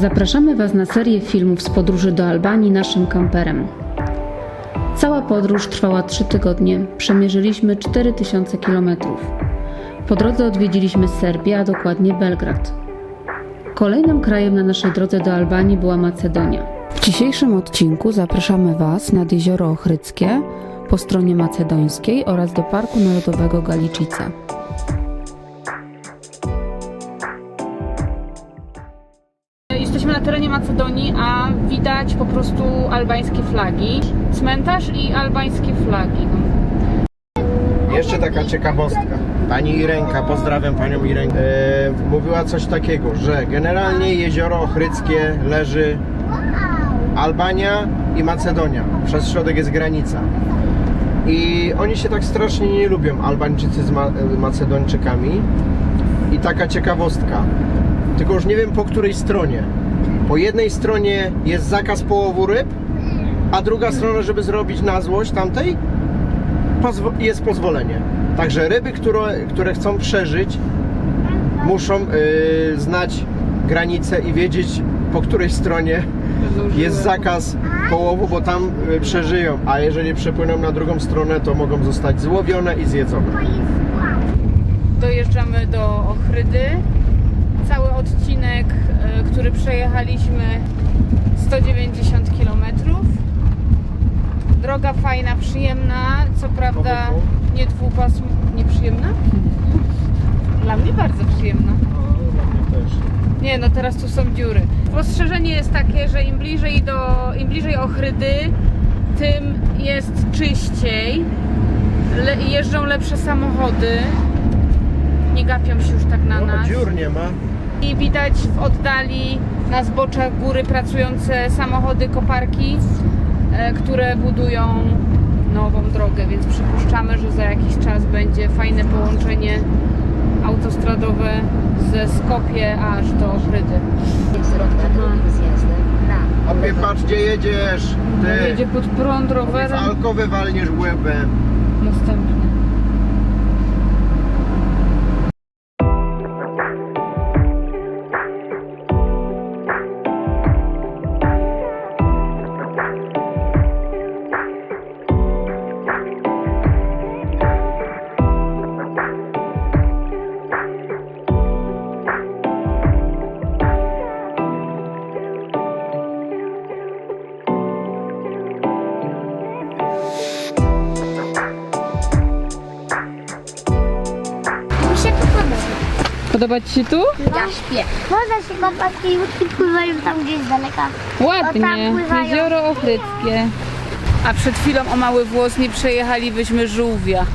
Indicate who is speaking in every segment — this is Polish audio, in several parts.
Speaker 1: Zapraszamy Was na serię filmów z podróży do Albanii naszym kamperem. Cała podróż trwała 3 tygodnie, przemierzyliśmy 4000 km. Po drodze odwiedziliśmy Serbię, a dokładnie Belgrad. Kolejnym krajem na naszej drodze do Albanii była Macedonia. W dzisiejszym odcinku zapraszamy Was nad jezioro Ochryckie po stronie macedońskiej oraz do Parku Narodowego Galicice.
Speaker 2: Macedonii, a widać po prostu albańskie flagi. Cmentarz i albańskie flagi.
Speaker 3: Jeszcze taka ciekawostka. Pani Irenka, pozdrawiam panią Irenkę, e, mówiła coś takiego, że generalnie jezioro Ochryckie leży Albania i Macedonia. Przez środek jest granica. I oni się tak strasznie nie lubią, Albańczycy z Ma- e, Macedończykami. I taka ciekawostka. Tylko już nie wiem po której stronie. Po jednej stronie jest zakaz połowu ryb, a druga strona, żeby zrobić na złość tamtej, jest pozwolenie. Także ryby, które, które chcą przeżyć, muszą yy, znać granice i wiedzieć, po której stronie jest zakaz połowu, bo tam y, przeżyją. A jeżeli przepłyną na drugą stronę, to mogą zostać złowione i zjedzone.
Speaker 2: Dojeżdżamy do Ochrydy. Cały odcinek, e, który przejechaliśmy 190 km. Droga fajna, przyjemna, co prawda nie dwupasm... nieprzyjemna? Dla mnie bardzo przyjemna. Nie, no teraz tu są dziury. Spostrzeżenie jest takie, że im bliżej do, im bliżej Ochrydy, tym jest czyściej. Le, jeżdżą lepsze samochody. Nie gapią się już tak na
Speaker 3: No,
Speaker 2: nas.
Speaker 3: dziur nie ma.
Speaker 2: I widać w oddali na zboczach góry pracujące samochody koparki, e, które budują nową drogę, więc przypuszczamy, że za jakiś czas będzie fajne połączenie autostradowe ze Skopie aż do
Speaker 4: na
Speaker 3: Opie, patrz gdzie jedziesz. Ty.
Speaker 2: Jedzie pod prąd rowerem
Speaker 3: Alko wywalniesz łebem.
Speaker 2: następny.
Speaker 5: Podoba
Speaker 2: Ci się tu?
Speaker 5: Ja śpię. Można się kąpać i łódki pływają tam gdzieś z daleka.
Speaker 2: Ładnie.
Speaker 5: pływają.
Speaker 2: Jezioro Ochryckie. A przed chwilą o mały włos nie przejechalibyśmy żółwia.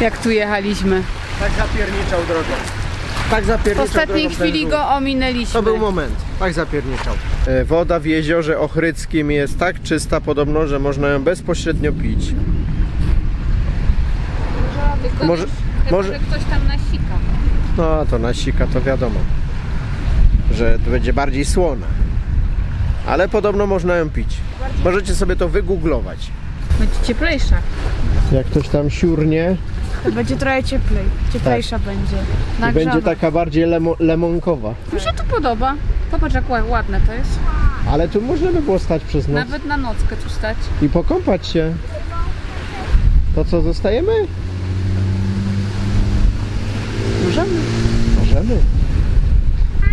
Speaker 2: Jak tu jechaliśmy.
Speaker 3: Tak zapierniczał drogą. Tak
Speaker 2: W
Speaker 3: zapierniczał
Speaker 2: ostatniej
Speaker 3: drogą ten
Speaker 2: chwili
Speaker 3: żółw.
Speaker 2: go ominęliśmy.
Speaker 3: To był moment, tak zapierniczał. E, Woda w jeziorze Ochryckim jest tak czysta podobno, że można ją bezpośrednio pić.
Speaker 2: Tylko
Speaker 3: Może-
Speaker 2: chyba,
Speaker 3: może-
Speaker 2: że ktoś tam.
Speaker 3: No to na sika to wiadomo, że to będzie bardziej słona. Ale podobno można ją pić. Możecie sobie to wygooglować.
Speaker 2: Będzie cieplejsza.
Speaker 3: Jak ktoś tam siurnie,
Speaker 6: Będzie trochę cieplej, cieplejsza będzie.
Speaker 3: i
Speaker 6: Nagrzawa.
Speaker 3: będzie taka bardziej lemo, lemonkowa.
Speaker 2: Mi się tu podoba. Popatrz jak ła- ładne to jest.
Speaker 3: Ale tu można by było stać przez noc
Speaker 2: Nawet na nockę tu stać.
Speaker 3: i pokąpać się. To co, zostajemy?
Speaker 2: Możemy.
Speaker 3: Możemy.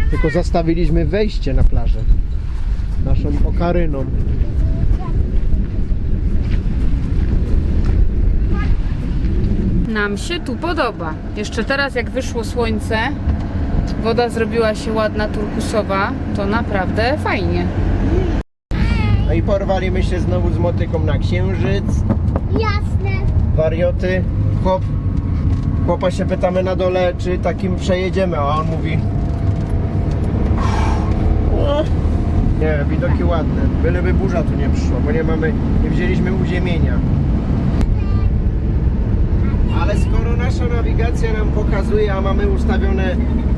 Speaker 3: Tylko zastawiliśmy wejście na plażę. Naszą okaryną.
Speaker 2: Nam się tu podoba. Jeszcze teraz jak wyszło słońce, woda zrobiła się ładna, turkusowa, to naprawdę fajnie.
Speaker 3: No i porwaliśmy się znowu z motyką na księżyc.
Speaker 5: Jasne.
Speaker 3: Warioty. Chłop, chłopa się pytamy na dole, czy takim przejedziemy, a on mówi... "No, Nie, widoki ładne. Byleby burza tu nie przyszła, bo nie mamy, nie wzięliśmy uziemienia. Ale skoro nasza nawigacja nam pokazuje, a mamy ustawione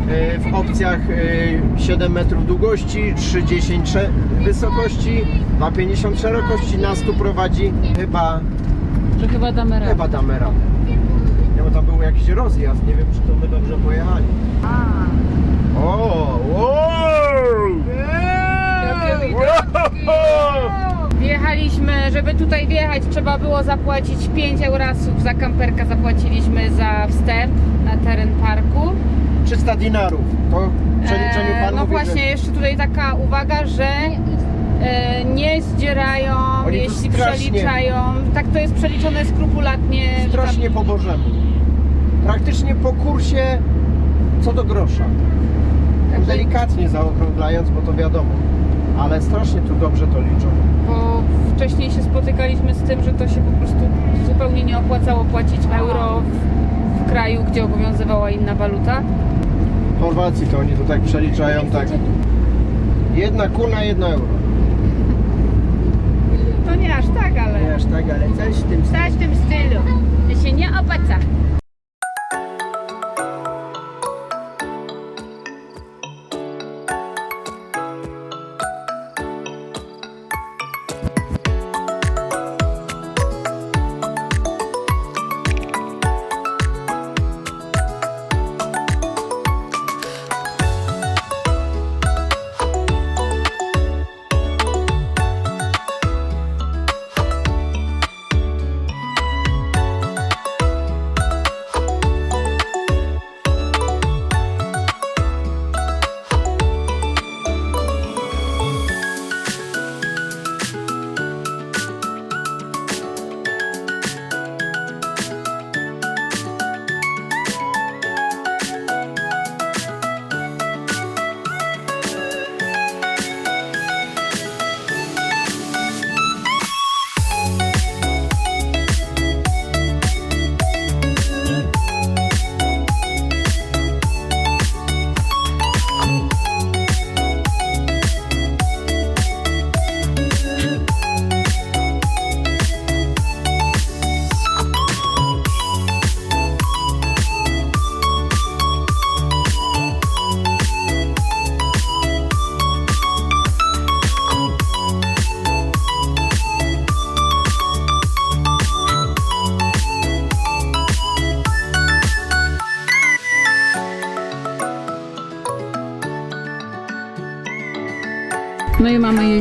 Speaker 3: e, w opcjach e, 7 metrów długości, 3,10 sze- wysokości, 2,50 szerokości, nas tu prowadzi chyba,
Speaker 2: Że chyba damy radę.
Speaker 3: chyba damy radę tam był jakiś rozjazd, nie wiem czy to my dobrze pojechali. O! Eee!
Speaker 2: Wjechaliśmy, żeby tutaj wjechać trzeba było zapłacić 5 eurasów za kamperka, zapłaciliśmy za wstęp na teren parku.
Speaker 3: 300 dinarów, to w przeliczeniu
Speaker 2: E, eee,
Speaker 3: pan
Speaker 2: no
Speaker 3: że-
Speaker 2: właśnie, jeszcze tutaj taka uwaga, że e, nie zdzierają,
Speaker 3: Oni
Speaker 2: jeśli
Speaker 3: strasznie-
Speaker 2: przeliczają. Tak to jest przeliczone skrupulatnie.
Speaker 3: Strasznie po Bożemu. Praktycznie po kursie co do grosza. Tak delikatnie zaokrąglając, bo to wiadomo. Ale strasznie tu dobrze to liczą.
Speaker 2: Bo wcześniej się spotykaliśmy z tym, że to się po prostu zupełnie nie opłacało płacić euro w, w kraju, gdzie obowiązywała inna waluta.
Speaker 3: W Chorwacji to oni to tak przeliczają tak. Jedna kuna, jedno euro.
Speaker 2: No nie aż tak, ale
Speaker 3: Nie aż tak, ale coś w tym
Speaker 2: coś w tym stylu. To się nie opłaca.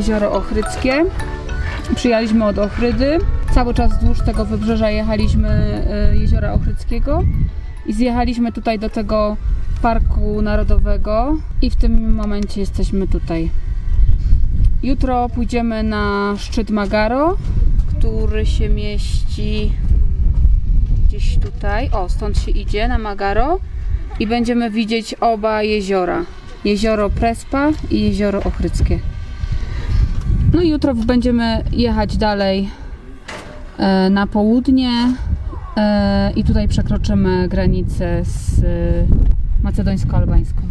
Speaker 2: Jezioro Ochryckie. Przyjechaliśmy od Ochrydy. Cały czas wzdłuż tego wybrzeża jechaliśmy e, jeziora Ochryckiego i zjechaliśmy tutaj do tego parku narodowego i w tym momencie jesteśmy tutaj. Jutro pójdziemy na szczyt Magaro, który się mieści gdzieś tutaj. O, stąd się idzie na Magaro i będziemy widzieć oba jeziora. Jezioro Prespa i jezioro Ochryckie. No i jutro będziemy jechać dalej e, na południe e, i tutaj przekroczymy granicę z e, macedońsko-albańską.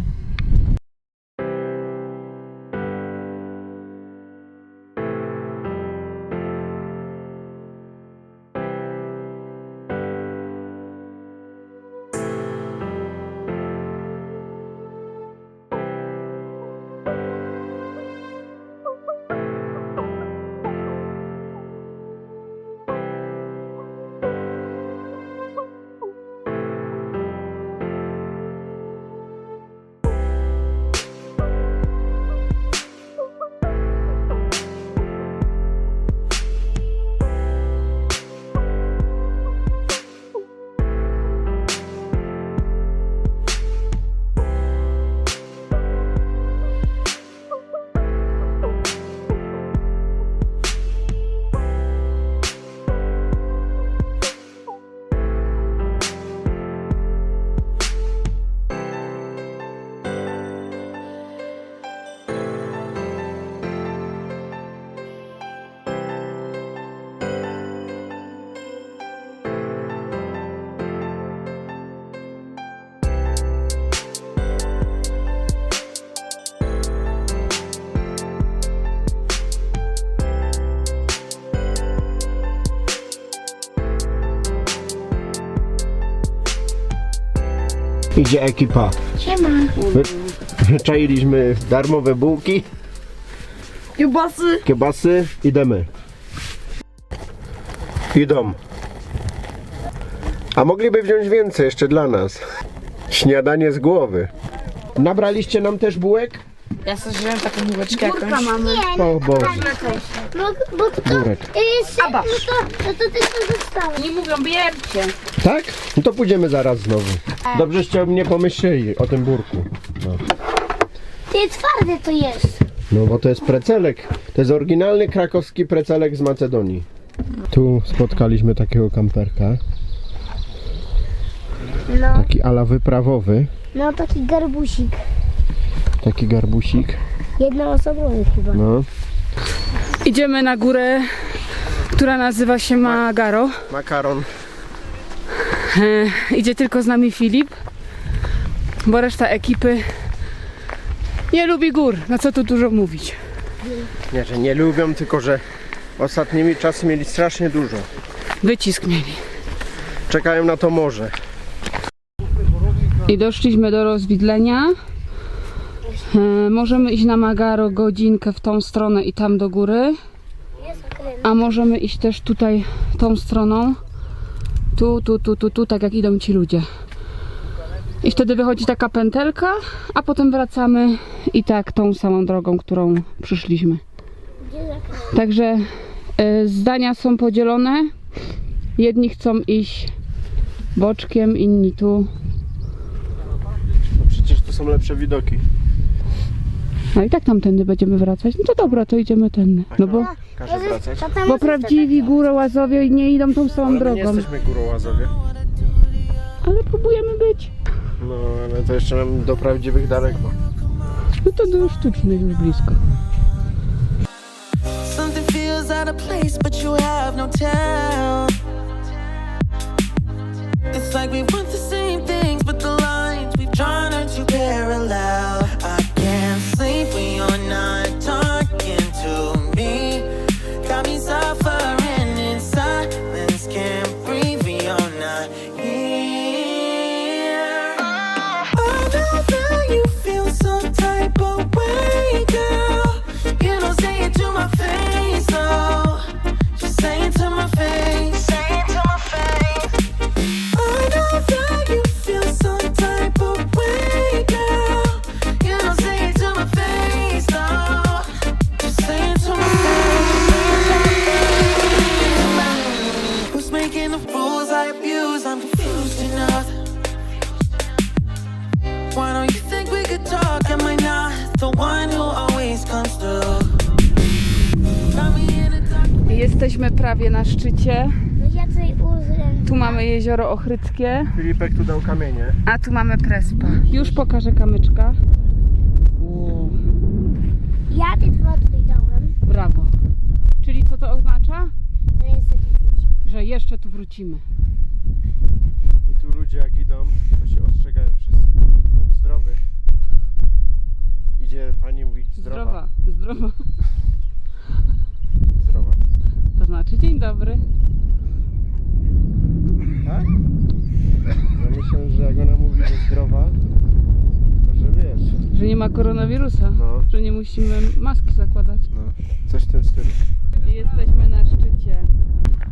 Speaker 3: Idzie ekipa.
Speaker 5: Siema.
Speaker 3: Wyczailiśmy darmowe bułki,
Speaker 6: Kiełbasy.
Speaker 3: kiebasy. Idziemy. Idą. A mogliby wziąć więcej jeszcze dla nas. Śniadanie z głowy. Nabraliście nam też bułek?
Speaker 2: Ja sobie wziąłem taką bułeczkę jakąś.
Speaker 5: Nie,
Speaker 3: O Boże,
Speaker 5: no, bo to...
Speaker 3: Burek.
Speaker 5: Sy- no to, no to to zostało.
Speaker 2: Nie mówią, bierzcie.
Speaker 3: Tak? No to pójdziemy zaraz znowu. Dobrzeście o mnie pomyśleli, o tym burku. No.
Speaker 5: Ty, twarde to jest.
Speaker 3: no bo to jest precelek. To jest oryginalny krakowski precelek z Macedonii. Tu spotkaliśmy takiego kamperka.
Speaker 5: No,
Speaker 3: Taki ala wyprawowy.
Speaker 5: no taki garbusik.
Speaker 3: Taki garbusik.
Speaker 5: Jednoosobowy chyba.
Speaker 3: No.
Speaker 2: Idziemy na górę, która nazywa się Magaro.
Speaker 3: Makaron.
Speaker 2: E, idzie tylko z nami Filip, bo reszta ekipy nie lubi gór. No co tu dużo mówić.
Speaker 3: Nie, że nie lubią, tylko że ostatnimi czasy mieli strasznie dużo.
Speaker 2: Wycisk mieli.
Speaker 3: Czekają na to morze.
Speaker 2: I doszliśmy do rozwidlenia. E, możemy iść na Magaro godzinkę w tą stronę i tam do góry. A możemy iść też tutaj tą stroną. Tu, tu, tu, tu, tu, tak jak idą ci ludzie. I wtedy wychodzi taka pętelka, a potem wracamy i tak tą samą drogą, którą przyszliśmy. Także e, zdania są podzielone. Jedni chcą iść boczkiem, inni tu.
Speaker 3: No przecież to są lepsze widoki.
Speaker 2: No i tak tamtędy będziemy wracać. No to dobra, to idziemy tędy. No bo,
Speaker 3: Każe wracać.
Speaker 2: Bo prawdziwi górołazowie nie idą tą samą
Speaker 3: Ale my nie
Speaker 2: drogą.
Speaker 3: jesteśmy górołazowie.
Speaker 2: Ale próbujemy być.
Speaker 3: No, ale to jeszcze nam do prawdziwych daleko.
Speaker 2: No to do sztucznych już blisko.
Speaker 7: Something feels out of place, but you have no town. It's like we want the
Speaker 2: prawie na szczycie.
Speaker 5: No ja tutaj.
Speaker 2: Tu mamy jezioro Ochryckie,
Speaker 3: Filipek tu dał kamienie.
Speaker 2: a tu mamy Prespa. Już pokażę kamyczka. Wow,
Speaker 5: Ja te dwa tutaj dałem.
Speaker 2: brawo. Czyli co to oznacza?
Speaker 5: To jest taki
Speaker 2: Że jeszcze tu wrócimy.
Speaker 3: I tu ludzie jak idą, to się ostrzegają wszyscy. Tam zdrowy. Idzie pani mówi. Zdrowa.
Speaker 2: Zdrowa. Dobry.
Speaker 3: Tak? Ja myślę, że jak ona mówi, że zdrowa, to że wiesz,
Speaker 2: Że nie ma koronawirusa.
Speaker 3: No.
Speaker 2: Że nie musimy maski zakładać.
Speaker 3: no, coś w tym stylu.
Speaker 2: Jesteśmy na szczycie.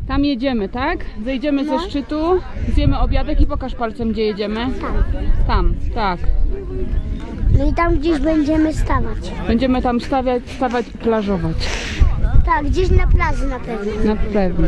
Speaker 2: Tam jedziemy, tak? Zejdziemy ze szczytu, zjemy obiadek i pokaż palcem, gdzie jedziemy. Tam. Tam, tak.
Speaker 5: No i tam gdzieś będziemy stawać.
Speaker 2: Będziemy tam stawiać, stawać i plażować.
Speaker 5: Tak, gdzieś na plaży na pewno.
Speaker 2: Na pewno.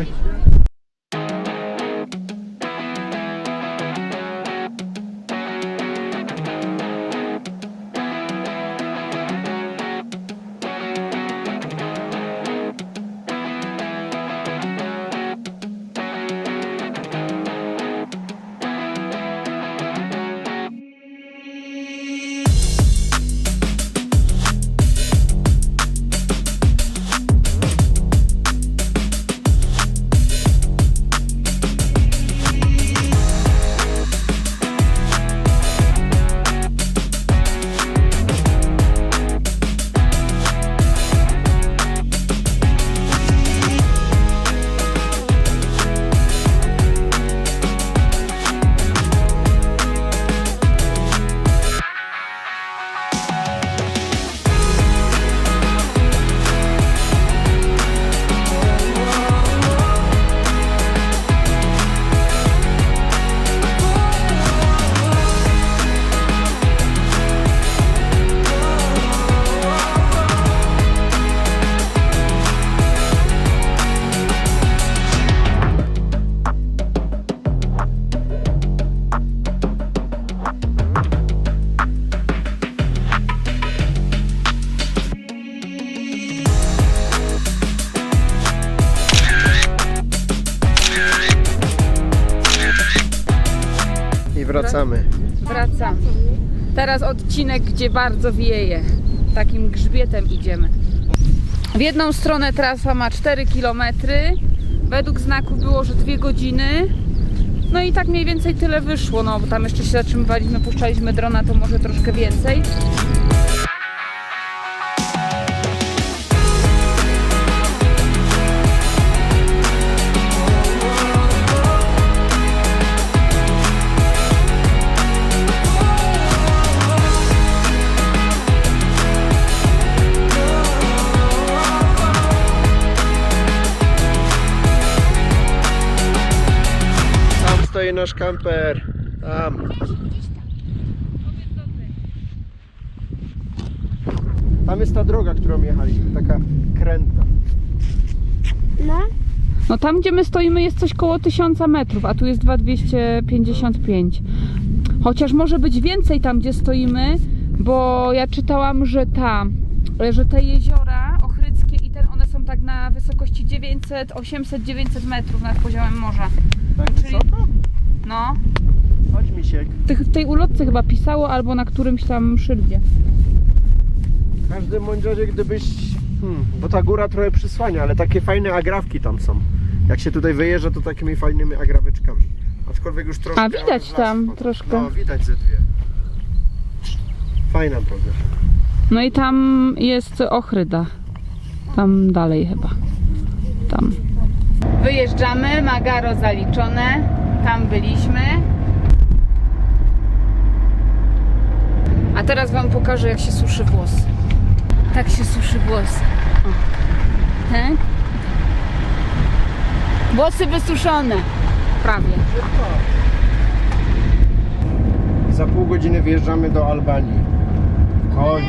Speaker 2: Odcinek, gdzie bardzo wieje. Takim grzbietem idziemy. W jedną stronę trasa ma 4 km. Według znaku było, że 2 godziny. No i tak mniej więcej tyle wyszło. No bo tam jeszcze się zatrzymywaliśmy, puszczaliśmy drona, to może troszkę więcej.
Speaker 3: Nasz kamper. Tam. Tam jest ta droga, którą jechaliśmy, taka kręta.
Speaker 5: No.
Speaker 2: No tam, gdzie my stoimy jest coś koło 1000 metrów, a tu jest 2255. Chociaż może być więcej tam, gdzie stoimy, bo ja czytałam, że ta, że te jeziora ochryckie i ten, one są tak na wysokości 900, 800, 900 metrów nad poziomem morza.
Speaker 3: Tak
Speaker 2: Czyli-
Speaker 3: wysoko?
Speaker 2: No,
Speaker 3: Chodź Misiek.
Speaker 2: tych, w tej ulotce chyba pisało albo na którymś tam szyldzie.
Speaker 3: W każdym bądź razie, gdybyś... Hmm, bo ta góra trochę przysłania, ale takie fajne agrawki tam są. Jak się tutaj wyjeżdża, to takimi fajnymi agraweczkami. Aczkolwiek już troszkę...
Speaker 2: A, widać tam troszkę.
Speaker 3: No, widać ze dwie. Fajna droga.
Speaker 2: No i tam jest Ochryda. Tam dalej chyba. Tam. Wyjeżdżamy, Magaro zaliczone. Tam byliśmy. A teraz Wam pokażę, jak się suszy włosy. Tak się suszy włosy. O. Tak? Włosy wysuszone. Prawie.
Speaker 3: Za pół godziny wjeżdżamy do Albanii. Chodź.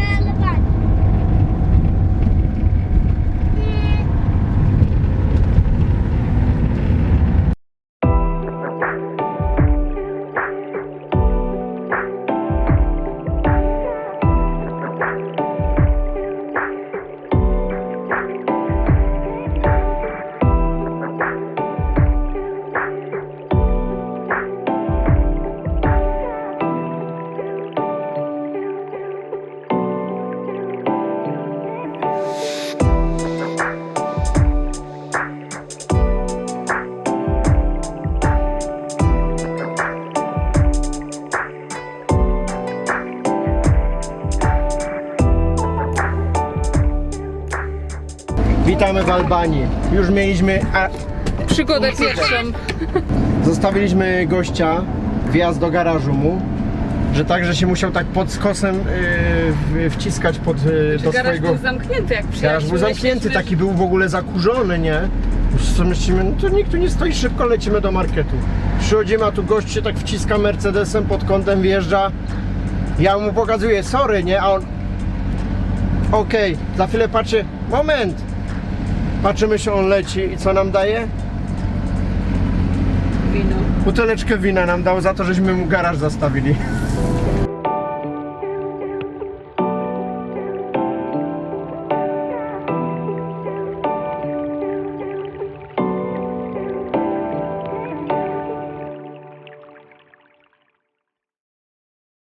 Speaker 3: Witamy w Albanii. Już mieliśmy... A,
Speaker 2: Przygodę pierwszą.
Speaker 3: zostawiliśmy gościa, wjazd do garażu mu, że tak, że się musiał tak pod skosem yy, wciskać pod yy, do
Speaker 2: Garaż
Speaker 3: swojego...
Speaker 2: był zamknięty, jak
Speaker 3: Garaż
Speaker 2: przyjechaliśmy.
Speaker 3: był zamknięty, taki był w ogóle zakurzony, nie? Sobie myślimy, no to nikt tu nie stoi, szybko lecimy do marketu. Przychodzimy, a tu gość się tak wciska Mercedesem pod kątem, wjeżdża. Ja mu pokazuję, sorry, nie? A on... Okej, za chwilę patrzę, moment! Patrzymy się, on leci i co nam daje?
Speaker 2: Wino.
Speaker 3: Buteleczkę wina nam dał za to, żeśmy mu garaż zastawili.